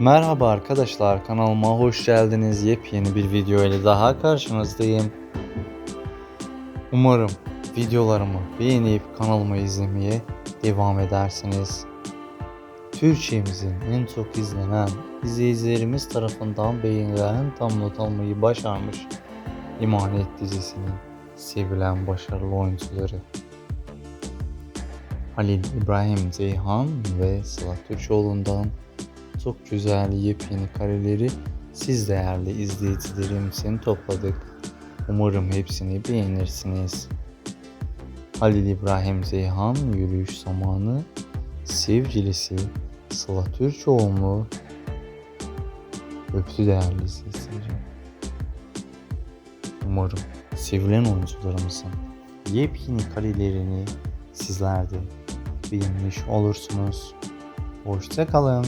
Merhaba arkadaşlar kanalıma hoş geldiniz. Yepyeni bir video ile daha karşınızdayım. Umarım videolarımı beğenip kanalımı izlemeye devam edersiniz. Türkçemizin en çok izlenen izleyicilerimiz tarafından beğenilen tam not almayı başarmış İmanet dizisinin sevilen başarılı oyuncuları Halil İbrahim Ceyhan ve Sıla Türkoğlu'ndan çok güzel yepyeni kareleri siz değerli izleyicilerim için topladık. Umarım hepsini beğenirsiniz. Halil İbrahim Ceyhan yürüyüş zamanı sevgilisi Sıla Türkoğlu öptü değerli izleyicilerim. Umarım sevilen oyuncularımızın yepyeni karelerini sizler de beğenmiş olursunuz. Hoşça kalın.